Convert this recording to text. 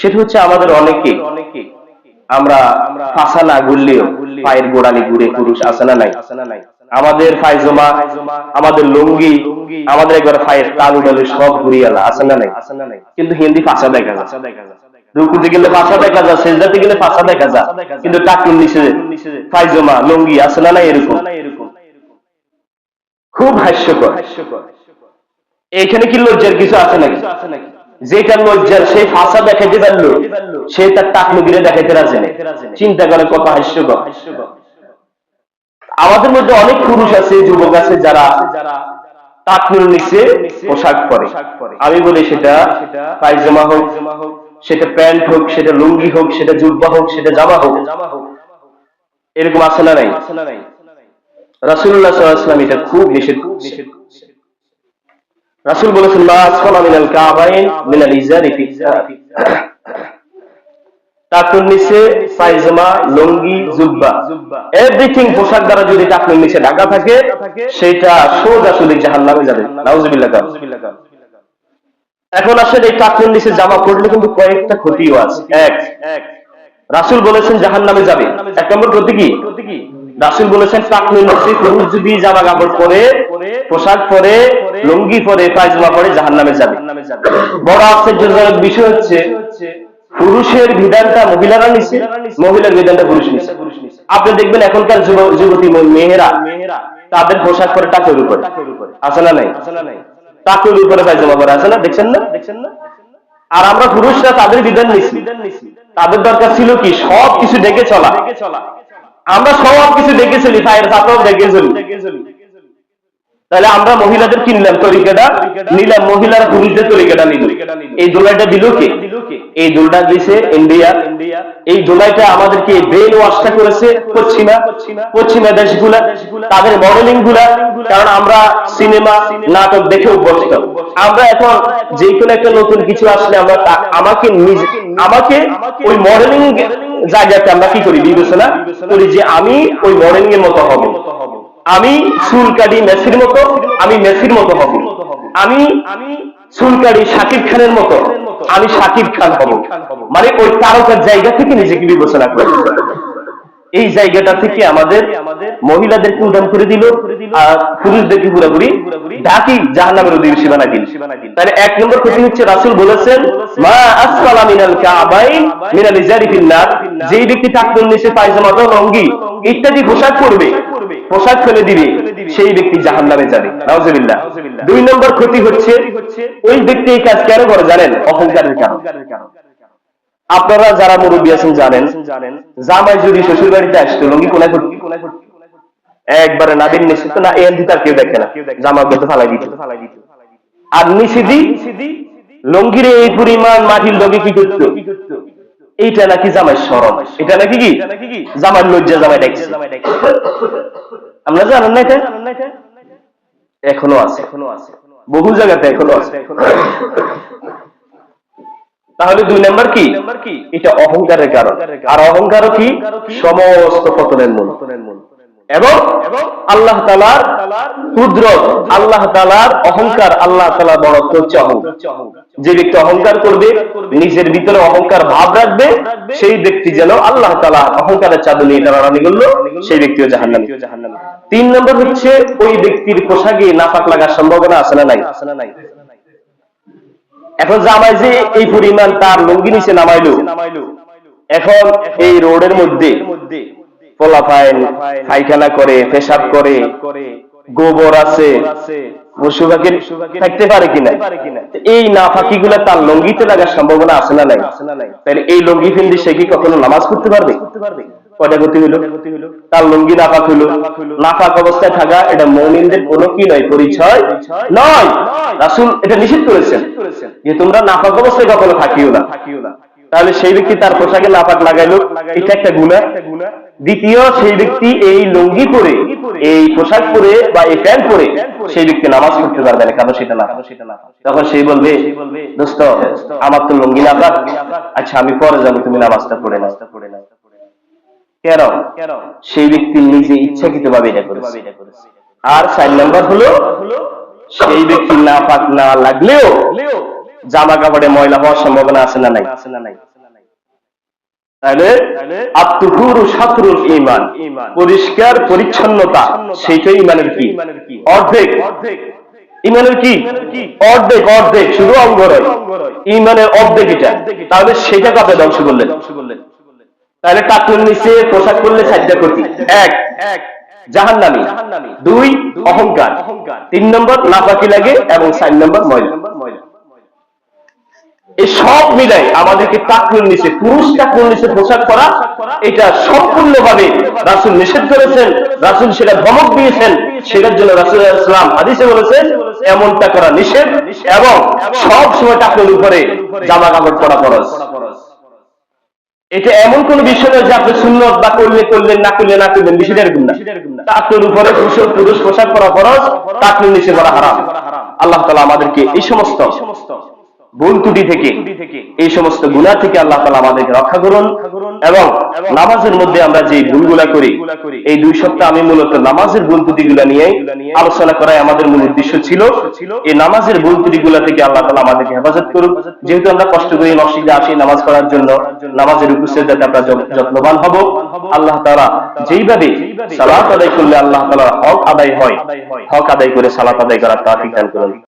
সেটা হচ্ছে আমাদের অনেকে। আমরা ফাঁসা না ঘুরলেও পায়ের গোড়ালি ঘুরে পুরুষ আসে না নাই? আমাদের ফাইজমা, আমাদের লুঙ্গি, আমাদের একবার পায়ের তালু ডালু সব ঘুরিয়ালা আসে না নাই? কিন্তু হিন্দি ফাঁসা দেখা যায়। রুকুতে গেলে ফাঁসা দেখা যায়, সেজদাতে গেলে ফাঁসা দেখা কিন্তু নিচে ফাইজমা, লুঙ্গি আসে না নাই এরকম? খুব হাস্যকর। এইখানে কি লজ্জার কিছু আছে নাকি আছে নাকি? যেটা লজ্জার, সেই ফাঁসা দেখাইতে পারল সে তার টাকলু গিরে দেখাইতে রাজে চিন্তা করে কত হাস্যকর। আমাদের মধ্যে অনেক পুরুষ আছে, যুবক আছে, যারা টাকলুর নিচে পোশাক পরে। আমি বলি সেটা পায়জামা হোক, সেটা প্যান্ট হোক, সেটা লুঙ্গি হোক, সেটা জুব্বা হোক, সেটা জামা হোক। এরকম আছে না নাই? রাসুল্লাহ এটা খুব নিষেধ করছে রাসুল বলেছেন মা আসফালা মিনাল কাবাইন মিনাল ইজারি নিচে জুব্বা। এভরিথিং পোশাক দ্বারা যদি নিচে ঢাকা থাকে, সেটা সোজা যাবে। এখন আসলে এই নিচে জামা পড়লে কিন্তু কয়েকটা ক্ষতিও আছে। এক, রাসুল বলেছেন জাহান্নামে যাবে। এক নম্বর ক্ষতি কি? রাসুল বলেছেন টাকুর নিচে পুরুষ জামা কাপড় পরে, পোশাক পরে, লুঙ্গি পরে, পায়জামা পরে জাহান্নামে যাবে। বড় আশ্চর্যজনক বিষয় হচ্ছে, পুরুষের বিধানটা মহিলারা নিছে, মহিলার বিধানটা পুরুষ নিছে। আপনি দেখবেন এখনকার যুব- যুবতী মেয়েরা, তাদের পোশাক পরে টাকের উপরে। আছে না নাই? টাকের উপরে পায়জামা পরে, আছে না? দেখছেন না? দেখছেন না আর আমরা পুরুষরা তাদের বিধান নিছি। তাদের দরকার ছিল কি? সব কিছু দেখে চলা। আমরা সব কিছু দেখে চলি পায়ের ছাত্র দেখে চলি তাহলে আমরা মহিলাদের কিনলাম তরিকাটা? নিলাম পুরুষদের তরিকাটা নিল। এই দোলাইটা দিল কে? এই দোলটা দিছে ইন্ডিয়া। এই দোলাইটা আমাদেরকে ব্রেন ওয়াশটা করেছে পশ্চিমা। পশ্চিমা, দেশগুলা তাদের মডেলিংগুলা কারণ আমরা সিনেমা নাটক দেখে অভ্যস্ত। আমরা এখন যে কোনো একটা নতুন কিছু আসলে আমরা আমাকে নিজে আমাকে ওই মডেলিং জায়গাতে আমরা কি করি? বিবেচনা করি যে আমি ওই মরেন এর মতো হব। আমি চুল কাটি মেসির মতো, আমি মেসির মতো হব। আমি আমি চুল কাটি শাকিব খানের মতো, আমি শাকিব খান হব। মানে ওই তারকার জায়গা থেকে নিজেকে বিবেচনা করি। এই জায়গাটা থেকে আমাদের মহিলাদেরকে উদান করে দিল আর পুরুষদেরকে পুরোপুরি ঢাকি জাহান্নামের অধিবেশী বানাই দিল। তাহলে এক নম্বর কথা হচ্ছে রাসূল বলেছেন মা আসফালা মিনাল কাবাইন মিনাল ইজারি ফিন্নার। যেই ব্যক্তি টাকনুর নিচে পায়জামা বা লঙ্গি ইত্যাদি পোশাক পরবে পোশাক ফেলে দিবে সেই ব্যক্তি জাহান্নামে যাবে। নাউজুবিল্লাহ। দুই নম্বর ক্ষতি হচ্ছে ওই ব্যক্তি এই কাজ কেন করে জানেন? অহংকারের কারণ। আপনারা যারা মুরব্বী আছেন জানেন, জামাই যদি শ্বশুর বাড়িতে আসতো, লঙ্গি কোনায় একবারে নাদিন নিচে তো না এন দিতে আর কেউ দেখে না। জামা করতে ফালাই দিত। আর নিচে দি লঙ্গিরে এই পরিমাণ মাটির লগে কি করতো? এইটা নাকি জামাই সরম এটা নাকি কি? জামাই লজ্জা জামাই দেখছে। আমরা জানেন না এটা? এখনও আছে এখনও আছে। বহু জায়গাতে এখনও আছে। তাহলে দুই নাম্বার কি? এটা অহংকারের কারণ। আর অহংকারও কি? সমস্ত পতনের মূল। এবং আল্লাহ তালার কুদরত, আল্লাহ তালার অহংকার, আল্লাহ তালা বড়ত্ব হচ্ছে অহংকার যে ব্যক্তি অহংকার করবে, নিজের ভিতরে অহংকার ভাব রাখবে, সেই ব্যক্তি যেন আল্লাহ তালা অহংকারের চাদর নিয়ে টানাটানি করল সেই ব্যক্তিও জাহান্নামী। তিন নম্বর হচ্ছে, ওই ব্যক্তির পোশাকে নাপাক লাগার সম্ভাবনা না নাই না নাই? এখন জামাই যে এই পরিমাণ তার লুঙ্গি নিচে নামাইলো, এখন এই রোডের মধ্যে পোলাফাইন, পায়খানা করে, পেশাব করে, গোবর আছে এই নাফাকি গুলা তার লঙ্গিতে লাগার সম্ভাবনা আছে না নাই? আছে না নাই তাহলে এই লঙ্গি ফিন্দি সে কি কখনো নামাজ করতে পারবে? কয়টা গতি হলো তার লুঙ্গি নাফাক হইল নাফাক অবস্থায় থাকা এটা মৌমিনদের কোনো কি নয়, পরিচয় নয়। রাসুল এটা নিষেধ করেছেন যে তোমরা নাফাক অবস্থায় কখনো থাকিও না। তাহলে সেই ব্যক্তি তার পোশাকে নাফাক লাগাইলো। এটা একটা গুণা দ্বিতীয়, সেই ব্যক্তি এই লুঙ্গি পরে, এই পোশাক পরে বা এই প্যান্ট পরে সেই ব্যক্তি নামাজ পড়তে পারবে না, কারণ সেটা না তখন সেই বলবে, দোস্ত, আমার তো লুঙ্গি নাফাক। আচ্ছা আমি পরে যাব, তুমি নামাজটা পড়ে নাও পড়ে নাও। কেন? সেই ব্যক্তি নিজে ইচ্ছাকৃত ভাবে এটা করেছে। আর চার নাম্বার হলো সেই ব্যক্তি নাপাক না লাগলেও জামা কাপড়ে ময়লা হওয়ার সম্ভাবনা আছে না নাই? তাহলে আত্মহুরু সাতরুল ইমান পরিষ্কার পরিচ্ছন্নতা সেইটাই ইমানের কি? অর্ধেক। ইমানের কি? অর্ধেক অর্ধেক শুধু অঙ্গ ইমানের অর্ধেক এটা। তাহলে সেটা কাপে ধ্বংস করলেন তাহলে টাকুর নিচে পোশাক করলে সাজ্জা করতি এক, জাহান্নামি। দুই, অহংকার। তিন নম্বর, নাফাকি লাগে এবং চার নম্বর, ময়লা। এই সব মিলাই আমাদেরকে টাকুর নিচে পুরুষ টাকুর নিচে পোশাক করা এটা সম্পূর্ণভাবে রাসুল নিষেধ করেছেন। রাসুল সেটা ধমক দিয়েছেন। সেটার জন্য রাসুল ইসলাম হাদিসে বলেছেন, এমনটা করা নিষেধ এবং সব সময় টাকুর উপরে জামা কাপড় পরা ফরজ। এটা এমন কোন বিষয় নয় যে আপনি সুন্নত বা করলে করলেন না করলে না করলেন বিষয়টা এরকম না। টাকুর উপরে পুরুষ পুরুষ পোশাক করা ফরজ আপনি নিচে করা হারাম। আল্লাহ তালা আমাদেরকে এই সমস্ত সমস্ত ভুল ত্রুটি থেকে এই সমস্ত গুণা থেকে আল্লাহ তালা আমাদেরকে রক্ষা করুন এবং নামাজের মধ্যে আমরা যে ভুলগুলা করি এই দুই সপ্তাহ আমি মূলত নামাজের ভুল ত্রুটিগুলা নিয়ে আলোচনা করাই আমাদের মূল উদ্দেশ্য ছিল। এই নামাজের ভুল ত্রুটিগুলা থেকে আল্লাহ তালা আমাদেরকে হেফাজত করুন। যেহেতু আমরা কষ্ট করে মসজিদে আসি নামাজ পড়ার জন্য নামাজের উপস্থিত যাতে আমরা যত- যত্নবান হব আল্লাহ তালা যেইভাবে সালাত আদায় করলে আল্লাহ তালা হক আদায় হয়। হক আদায় করে সালাত আদায় করার তাফিক দান করুন।